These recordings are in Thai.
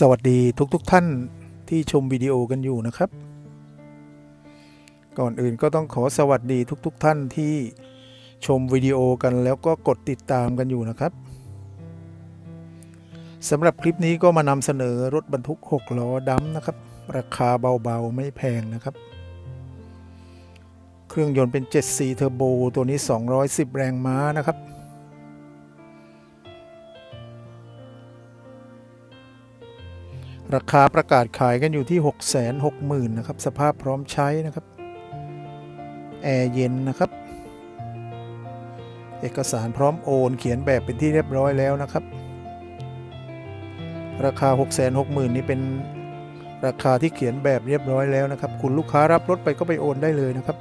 สวัสดีทุกๆทท่านที่ชมวิดีโอกันอยู่นะครับ ก่อนอื่นก็ต้องขอสวัสดีทุกๆทท่านที่ชมวิดีโอกันแล้วก็กดติดตามกันอยู่นะครับสำหรับคลิปนี้ก็มานำเสนอรถบรรทุก 6 ล้อดำนะครับ ราคาเบาๆ ไม่แพงนะครับ เครื่องยนต์เป็น 7C เทอร์โบตัวนี้ 210 แรงม้านะครับ ราคาประกาศขายกันอยู่ที่ 6 6 0 0 0 0นะครับ สภาพพร้อมใช้นะครับ แอร์เย็นนะครับ เอกสารพร้อมโอน เขียนแบบเป็นที่เรียบร้อยแล้วนะครับ ราคา 6 6 0 0 0 0นี้เป็นราคาที่เขียนแบบเรียบร้อยแล้วนะครับ คุณลูกค้ารับรถไปก็ไปโอนได้เลยนะครับ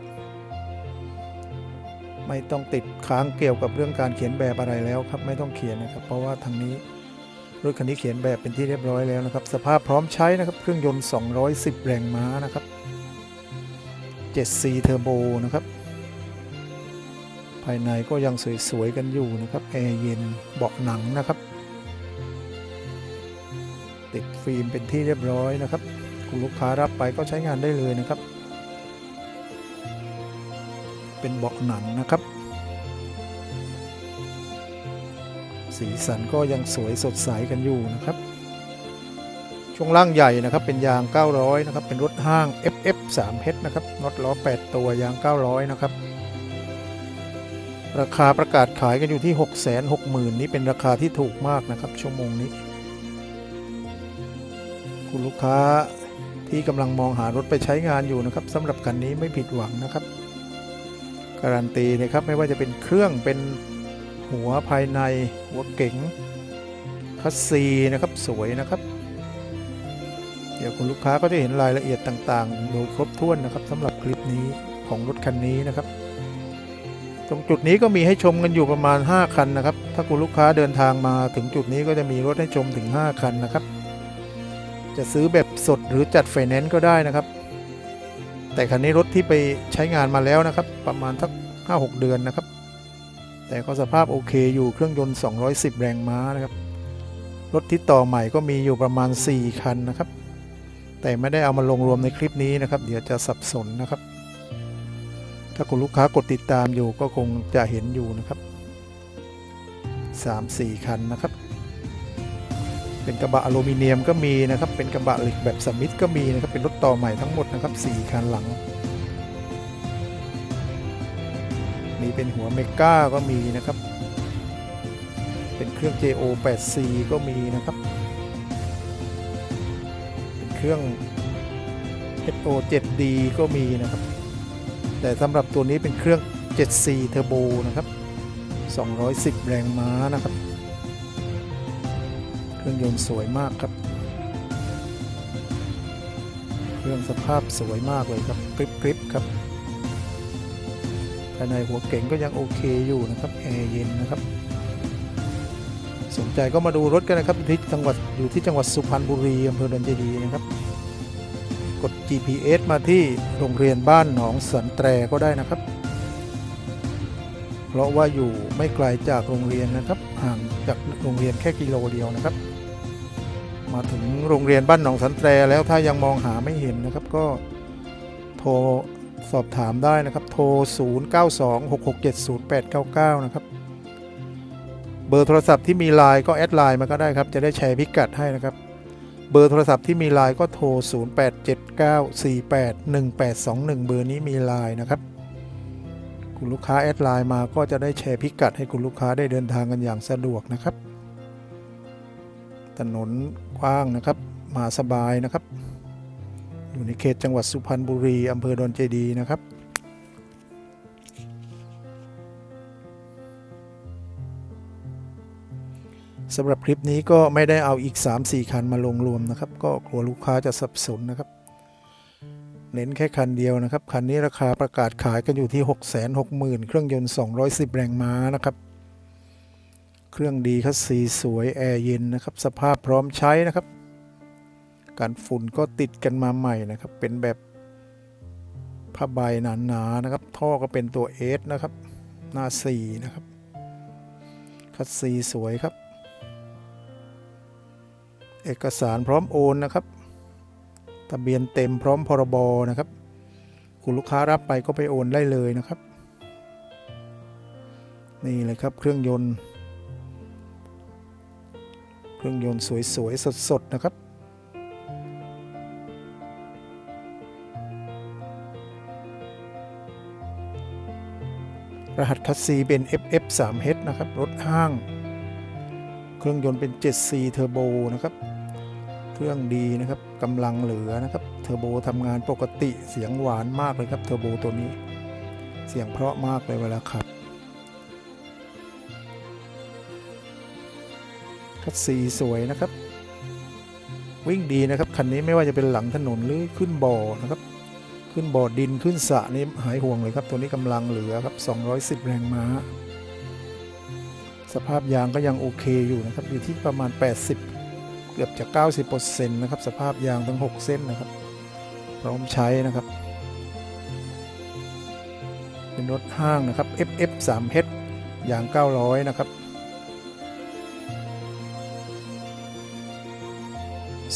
ไม่ต้องติดค้างเกี่ยวกับเรื่องการเขียนแบบอะไรแล้วครับ ไม่ต้องเขียนนะครับ เพราะว่าทางนี้ รถคันนี้เขียนแบบเป็นที่เรียบร้อยแล้วนะครับ สภาพพร้อมใช้นะครับ เครื่องยนต์ 210 แรงม้านะครับ 7C เทอร์โบนะครับ ภายในก็ยังสวยๆกันอยู่นะครับ แอร์เย็นเบาะหนังนะครับ ติดฟิล์มเป็นที่เรียบร้อยนะครับ คุณลูกค้ารับไปก็ใช้งานได้เลยนะครับ เป็นเบาะหนังนะครับ สีสันก็ยังสวยสดใสกันอยู่นะครับ ช่วงล่างใหญ่นะครับเป็นยาง 900 นะครับ เป็นรถห้าง FF 3 h นะครับน็อตล้อ 8 ตัวยาง 900 นะครับ ราคาประกาศขายกันอยู่ที่ 660,000 นี้เป็นราคาที่ถูกมากนะครับ ชั่วโมงนี้ คุณลูกค้าที่กำลังมองหารถไปใช้งานอยู่นะครับสำหรับคันนี้ไม่ผิดหวังนะครับ การันตีนะครับไม่ว่าจะเป็นเครื่องเป็น หัวภายในหัวเก๋งคัสซีนะครับสวยนะครับ เดี๋ยวคุณลูกค้าก็จะเห็นรายละเอียดต่างๆ โดยครบถ้วนนะครับสำหรับคลิปนี้ของรถคันนี้นะครับ ตรงจุดนี้ก็มีให้ชมกันอยู่ประมาณ 5 คันนะครับ ถ้าคุณลูกค้าเดินทางมาถึงจุดนี้ก็จะมีรถให้ชมถึง 5 คันนะครับ จะซื้อแบบสดหรือจัดไฟแนนซ์ก็ได้นะครับ แต่คันนี้รถที่ไปใช้งานมาแล้วนะครับ ประมาณสัก5-6 เดือนนะครับ แต่ก็สภาพโอเคอยู่เครื่องยนต์ 210 แรงม้านะครับ รถที่ต่อใหม่ก็มีอยู่ประมาณ 4 คันนะครับ แต่ไม่ได้เอามาลงรวมในคลิปนี้นะครับ เดี๋ยวจะสับสนนะครับ ถ้าคุณลูกค้ากดติดตามอยู่ก็คงจะเห็นอยู่นะครับ 3-4 คันนะครับ เป็นกระบะอลูมิเนียมก็มีนะครับ เป็นกระบะเหล็กแบบสมิธก็มีนะครับ เป็นรถต่อใหม่ทั้งหมดนะครับ 4 คันหลังีเป็นหัวเมก้าก็มีนะครับ เป็นเครื่อง JO 8C ก็มีนะครับ เป็นเครื่อง HO 7D ก็มีนะครับ แต่สำหรับตัวนี้เป็นเครื่อง 7C Turbo นะครับ 210 แรงม้านะครับ เครื่องยนต์สวยมากครับ เครื่องสภาพสวยมากเลยครับกริบๆครับ ภายในหัวเก๋งก็ยังโอเคอยู่นะครับแอร์เย็นนะครับ สนใจก็มาดูรถกันนะครับที่จังหวัดอยู่ที่จังหวัดสุพรรณบุรีอำเภอดอนเจดีย์นะครับ กด GPS มาที่โรงเรียนบ้านหนองสันแตรก็ได้นะครับ เพราะว่าอยู่ไม่ไกลจากโรงเรียนนะครับห่างจากโรงเรียนแค่กิโลเดียวนะครับ มาถึงโรงเรียนบ้านหนองสันแตรแล้วถ้ายังมองหาไม่เห็นนะครับก็โทร สอบถามได้นะครับ โทร 0926670899 นะครับ เบอร์โทรศัพท์ที่มีไลน์ก็แอดไลน์มาก็ได้ครับ จะได้แชร์พิกัดให้นะครับ เบอร์โทรศัพท์ที่มีไลน์ก็โทร 0879481821 เบอร์นี้มีไลน์นะครับ คุณลูกค้าแอดไลน์มาก็จะได้แชร์พิกัดให้คุณลูกค้าได้เดินทางกันอย่างสะดวกนะครับ ถนนกว้างนะครับ มาสบายนะครับ อยู่ในเขตจังหวัดสุพรรณบุรีอำเภอดอนเจดีนะครับ สำหรับคลิปนี้ก็ไม่ได้เอาอีก 3-4 คันมาลงรวมนะครับ ก็กลัวลูกค้าจะสับสนนะครับ เน้นแค่คันเดียวนะครับ คันนี้ราคาประกาศขายกันอยู่ที่ 660,000 เครื่องยนต์ 210 แรงม้านะครับเครื่องดีคัสซีสวย แอร์เย็นนะครับ สภาพพร้อมใช้นะครับ การฝุ่นก็ติดกันมาใหม่นะครับ เป็นแบบผ้าใบหนาๆนะครับ ท่อก็เป็นตัวเอสนะครับ หน้า4นะครับ คัสซีสวยครับ เอกสารพร้อมโอนนะครับ ทะเบียนเต็มพร้อมพรบนะครับ คุณลูกค้ารับไปก็ไปโอนได้เลยนะครับ นี่เลยครับเครื่องยนต์ เครื่องยนต์สวยๆสดๆนะครับ รหัสคัสซีเป็น FF3H นะครับ รถห้าง เครื่องยนต์เป็น 7C เทอร์โบนะครับ เครื่องดีนะครับกำลังเหลือนะครับ เทอร์โบทำงานปกติเสียงหวานมากเลยครับ เทอร์โบตัวนี้ เสียงเพราะมากเลยเวลาขับคัสซีสวยนะครับ วิ่งดีนะครับ คันนี้ไม่ว่าจะเป็นหลังถนนหรือขึ้นบ่อนะครับ ขึ้นบ่อดินขึ้นสระนี่หายห่วงเลยครับ ตัวนี้กำลังเหลือครับ 210 แรงม้า สภาพยางก็ยังโอเคอยู่นะครับอยู่ที่ประมาณ 80 เกือบจะ 90%นะครับสภาพยางทั้ง 6 เส้นนะครับ พร้อมใช้นะครับ เป็นรถห้างนะครับ FF 3H ยาง 900 นะครับ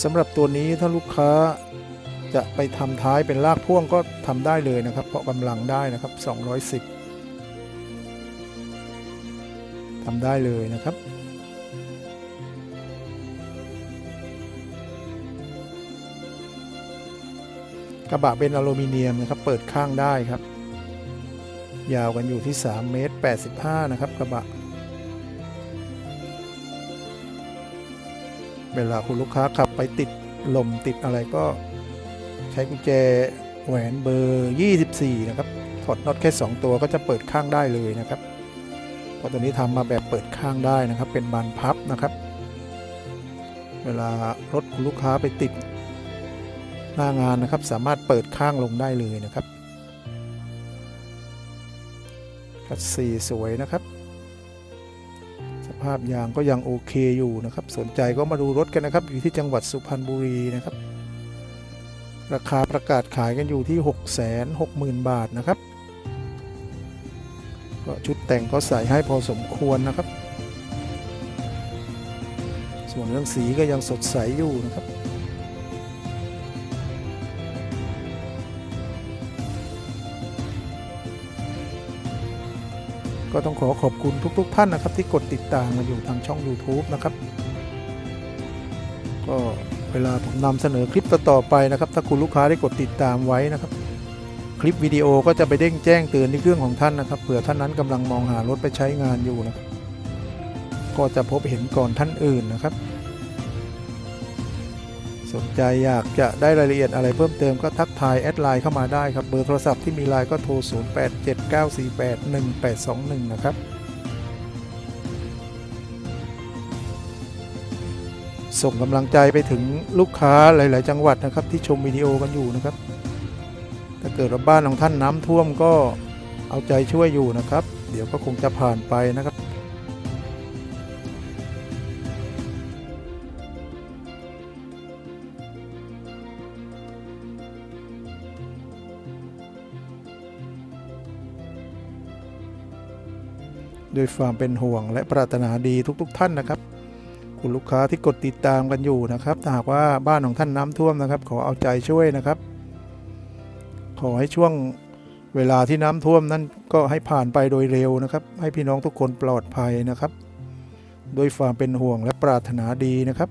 สำหรับตัวนี้ถ้าลูกค้า จะไปทำท้ายเป็นลากพ่วงก็ทำได้เลยนะครับ เพราะกำลังได้นะครับ 210ทำได้เลยนะครับ กระบะเป็นอลูมิเนียมนะครับ เปิดข้างได้ครับ ยาวกันอยู่ที่ 3 เมตร 85 นะครับ กระบะ เวลาคุณลูกค้าขับไปติดลมติดอะไรก็ ใช้กุญแจแหวนเบอร์ 24 นะครับ ถอดน็อตแค่ 2 ตัวก็จะเปิดข้างได้เลยนะครับเพราะตัวนี้ทำมาแบบเปิดข้างได้นะครับ เป็นบานพับนะครับ เวลารถคุณลูกค้าไปติดหน้างานนะครับ สามารถเปิดข้างลงได้เลยนะครับคัสีสวยนะครับ สภาพยางก็ยังโอเคอยู่นะครับ สนใจก็มาดูรถกันนะครับ อยู่ที่จังหวัดสุพรรณบุรีนะครับ ราคาประกาศขายกันอยู่ที่ 660,000 บาทนะครับ ก็ชุดแต่งก็ใส่ให้พอสมควรนะครับ ส่วนเรื่องสีก็ยังสดใสอยู่นะครับก็ต้องขอขอบคุณทุก ๆ ท่านนะครับที่กดติดตามมาอยู่ทางช่อง YouTube นะครับ ก็ เวลาผมนำเสนอคลิปต่อๆไปนะครับ ถ้าคุณลูกค้าได้กดติดตามไว้นะครับ คลิปวิดีโอก็จะไปเด้งแจ้งเตือนที่เครื่องของท่านนะครับเผื่อท่านนั้นกำลังมองหารถไปใช้งานอยู่นะก็จะพบเห็นก่อนท่านอื่นนะครับ สนใจอยากจะได้รายละเอียดอะไรเพิ่มเติมก็ทักทายแอดไลน์เข้ามาได้ครับเบอร์โทรศัพท์ที่มีไลน์ก็โทร 0879481821 นะครับ ส่งกำลังใจไปถึงลูกค้าหลาย ๆ จังหวัดนะครับ ที่ชมวิดีโอกันอยู่นะครับ ถ้าเกิดว่าบ้านของท่านน้ำท่วมก็เอาใจช่วยอยู่นะครับ เดี๋ยวก็คงจะผ่านไปนะครับด้วยความเป็นห่วงและปรารถนาดีทุกๆ ท่านนะครับ คุณลูกค้าที่กดติดตามกันอยู่นะครับถ้าหากว่าบ้านของท่านน้ำท่วมนะครับ ขอเอาใจช่วยนะครับ ขอให้ช่วงเวลาที่น้ำท่วมนั้นก็ให้ผ่านไปโดยเร็วนะครับ ให้พี่น้องทุกคนปลอดภัยนะครับด้วยความเป็นห่วงและปรารถนาดีนะครับ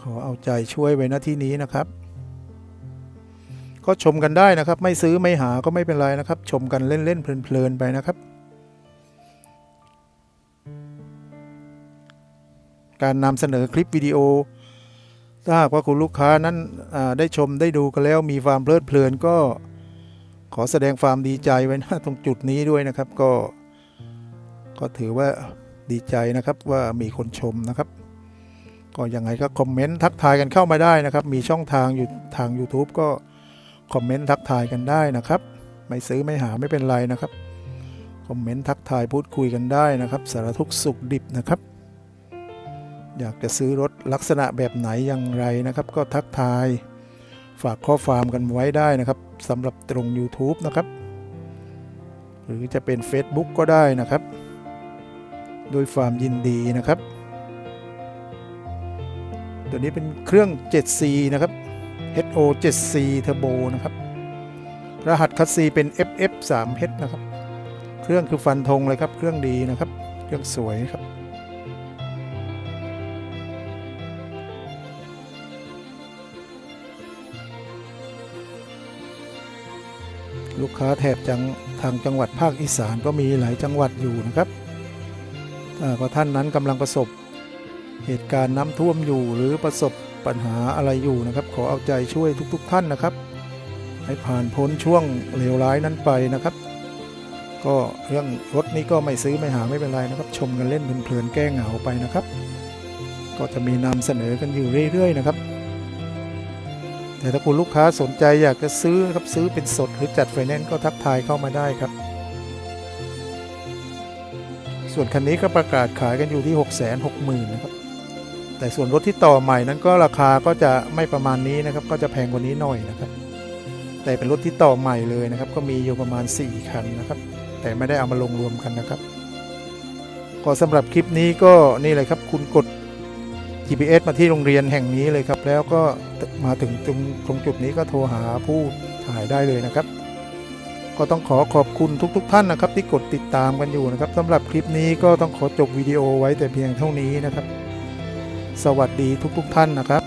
ขอเอาใจช่วยไว้ณที่นี้นะครับก็ชมกันได้นะครับ ไม่ซื้อไม่หาก็ไม่เป็นไรนะครับ ชมกันเล่นๆเพลินๆไปนะครับ การนำเสนอคลิปวิดีโอ ถ้าหากว่าคุณลูกค้านั้นได้ชมได้ดูกันแล้วมีความเพลิดเพลินก็ขอแสดงความดีใจไว้นะตรงจุดนี้ด้วยนะครับก็ ก็ถือว่าดีใจนะครับว่ามีคนชมนะครับ ก็ยังไงก็คอมเมนต์ทักทายกันเข้ามาได้นะครับ มีช่องทางอยู่ทาง YouTube ก็คอมเมนต์ทักทายกันได้นะครับ ไม่ซื้อไม่หาไม่เป็นไรนะครับ คอมเมนต์ทักทายพูดคุยกันได้นะครับ สารทุกสุขดิบนะครับ อยากจะซื้อรถลักษณะแบบไหนอย่างไรนะครับ ก็ทักทายฝากข้อความกันไว้ได้นะครับสำหรับตรง YouTube นะครับ หรือจะเป็น Facebook ก็ได้นะครับ โดยความยินดีนะครับ ตัวนี้เป็นเครื่อง 7C นะครับ HO 7C Turbo นะครับ รหัสคัสซีเป็น FF 3 H นะครับ เครื่องคือฟันธงเลยครับ เครื่องดีนะครับ เครื่องสวยครับ ลูกค้าแถบจังทางจังหวัดภาคอีสานก็มีหลายจังหวัดอยู่นะครับถ้าท่านนั้นกำลังประสบเหตุการณ์น้ำท่วมอยู่หรือประสบปัญหาอะไรอยู่นะครับ ขอเอาใจช่วยทุกๆท่านนะครับ ให้ผ่านพ้นช่วงเลวร้ายนั้นไปนะครับ ก็เรื่องรถนี้ก็ไม่ซื้อไม่หาไม่เป็นไรนะครับ ชมกันเล่นเพลินๆแก้เหงาไปนะครับ ก็จะมีนำเสนอกันอยู่เรื่อยๆนะครับ แต่ถ้าคุณลูกค้าสนใจอยากจะซื้อนะครับซื้อเป็นสดหรือจัดไฟแนนซ์ก็ทักทายเข้ามาได้ครับ ส่วนคันนี้ก็ประกาศขายกันอยู่ที่ 6 6 0 0 0 0นะครับแต่ส่วนรถที่ต่อใหม่นั้นก็ราคาก็จะไม่ประมาณนี้นะครับ ก็จะแพงกว่านี้หน่อยนะครับ แต่เป็นรถที่ต่อใหม่เลยนะครับ ก็มีอยู่ประมาณ 4 คันนะครับ แต่ไม่ได้เอามาลงรวมกันนะครับ ก็สำหรับคลิปนี้ก็นี่เลยครับคุณกด GPS มาที่โรงเรียนแห่งนี้เลยครับ แล้วก็มาถึงตรงตรงจุดนี้ก็โทรหาผู้ถ่ายได้เลยนะครับ ก็ต้องขอขอบคุณทุก ๆทท่านนะครับ ที่กดติดตามกันอยู่นะครับสำหรับคลิปนี้ก็ต้องขอจบวิดีโอไว้แต่เพียงเท่านี้นะครับ สวัสดีทุกๆทท่านนะครับ